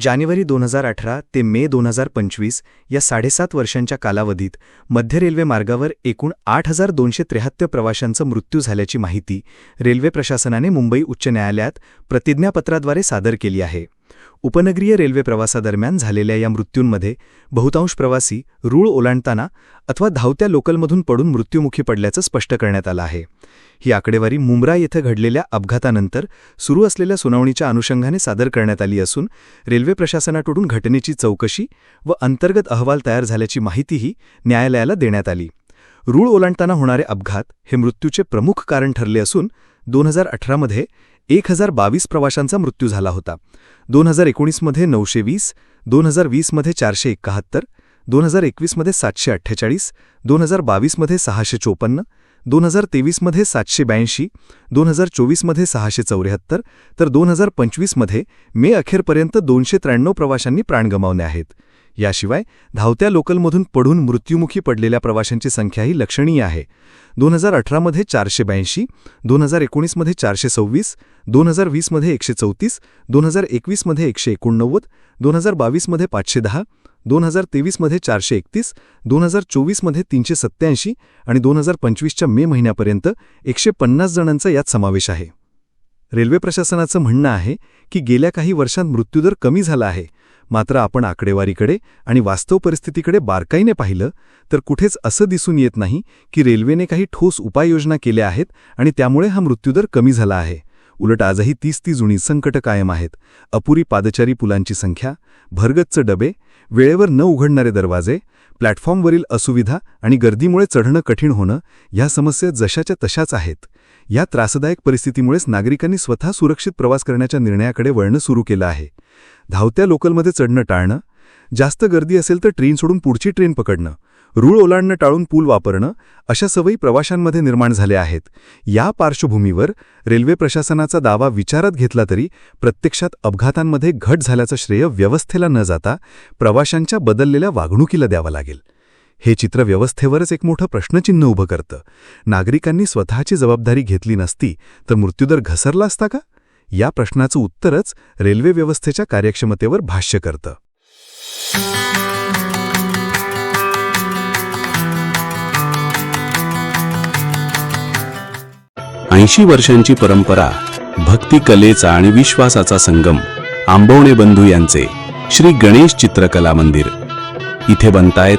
जानेवारी दोन हजार अठरा ते मे दोन हजार पंचवीस या साडेसात वर्षांच्या कालावधीत मध्य रेल्वे मार्गावर एकूण आठ हजार दोनशे त्र्याहत्तर प्रवाशांचा मृत्यू झाल्याची माहिती रेल्वे प्रशासनाने मुंबई उच्च न्यायालयात प्रतिज्ञापत्राद्वारे सादर केली आहे. उपनगरीय रेल्वे प्रवासादरम्यान झालेल्या या मृत्यूंमध्ये बहुतांश प्रवासी रूळ ओलांडताना अथवा धावत्या लोकलमधून पडून मृत्युमुखी पडल्याचं स्पष्ट करण्यात आलं आहे. ही आकडेवारी मुंब्रा येथे घडलेल्या अपघातानंतर सुरू असलेल्या सुनावणीच्या अनुषंगाने सादर करण्यात आली असून रेल्वे प्रशासनाकडून घटनेची चौकशी व अंतर्गत अहवाल तयार झाल्याची माहितीही न्यायालयाला देण्यात आली. रूळ ओलांडताना होणारे अपघात हे मृत्यूचे प्रमुख कारण ठरले असून दोन हजार अठरामध्ये एक हजार बावीस प्रवाशांचा मृत्यू झाला होता. दोन हजार एकोणीसमध्ये नऊशे वीस दोन हजार वीसमध्ये चारशे एकाहत्तर दोन हजार एकवीसमध्ये सातशे अठ्ठेचाळीस दोन हजार बावीसमध्ये सहाशे चोपन्न दोन हजार तेवीसमध्ये सातशे ब्याऐंशी दोन हजार चोवीसमध्ये सहाशे चौऱ्याहत्तर तर दोन हजार पंचवीसमध्ये मे अखेरपर्यंत दोनशे त्र्याण्णव प्रवाशांनी प्राण गमावले आहेत. याशिवाय धावत्या लोकलमधून पडून मृत्युमुखी पडलेल्या प्रवाशांची संख्याही लक्षणीय आहे. दोन हजार अठरामध्ये चारशे ब्याऐंशी दोन हजार एकोणीसमध्ये चारशे सव्वीस दोन हजार वीसमध्ये एकशे चौतीस दोन हजार एकवीसमध्ये एकशे एकोणनव्वद दोन हजार बावीसमध्ये पाचशे दहा दोन हजार तेवीसमध्ये चारशे एकतीस दोन हजार चोवीसमध्ये तीनशे सत्त्याऐंशी आणि दोन हजार पंचवीसच्या मे महिन्यापर्यंत एकशे पन्नास जणांचा यात समावेश आहे. रेल्वे प्रशासनाचं म्हणणं आहे की गेल्या काही वर्षांत मृत्यूदर कमी झाला आहे. मात्र आपण आकडेवारीकडे आणि वास्तव परिस्थितीकडे बारकाईने पाहिलं तर कुठेच असं दिसून येत नाही की रेल्वेने काही ठोस उपाययोजना केल्या आहेत आणि त्यामुळे हा मृत्यूदर कमी झाला आहे. उलट आजही तीस ती जुनी संकट कायम आहेत. अपुरी पादचारी पुलांची संख्या भरगच्च डबे वेळेवर न उघडणारे दरवाजे प्लॅटफॉर्मवरील असुविधा आणि गर्दीमुळे चढणं कठीण होणं ह्या समस्या जशाच्या तशाच आहेत. या त्रासदायक परिस्थितीमुळेच नागरिकांनी स्वतः सुरक्षित प्रवास करण्याच्या निर्णयाकडे वळणं सुरू केलं आहे. धावत्या लोकलमध्ये चढणं टाळणं जास्त गर्दी असेल तर ट्रेन सोडून पुढची ट्रेन पकडणं रूळ ओलांडणं टाळून पूल वापरणं अशा सवयी प्रवाशांमध्ये निर्माण झाल्या आहेत. या पार्श्वभूमीवर रेल्वे प्रशासनाचा दावा विचारात घेतला तरी प्रत्यक्षात अपघातांमध्ये घट झाल्याचं श्रेय व्यवस्थेला न जाता प्रवाशांच्या बदललेल्या वागणुकीला द्यावं लागेल. हे चित्र व्यवस्थेवरच एक मोठं प्रश्नचिन्ह उभं करतं. नागरिकांनी स्वतःची जबाबदारी घेतली नसती तर मृत्यूदर घसरला असता का? या प्रश्नाचं उत्तरच रेल्वे व्यवस्थेच्या कार्यक्षमतेवर भाष्य करतं. ऐंशी वर्षांची परंपरा भक्ती कलेचा आणि विश्वासाचा संगम आंबवणे बंधू यांचे श्री गणेश चित्रकला मंदिर. इथे बनतायत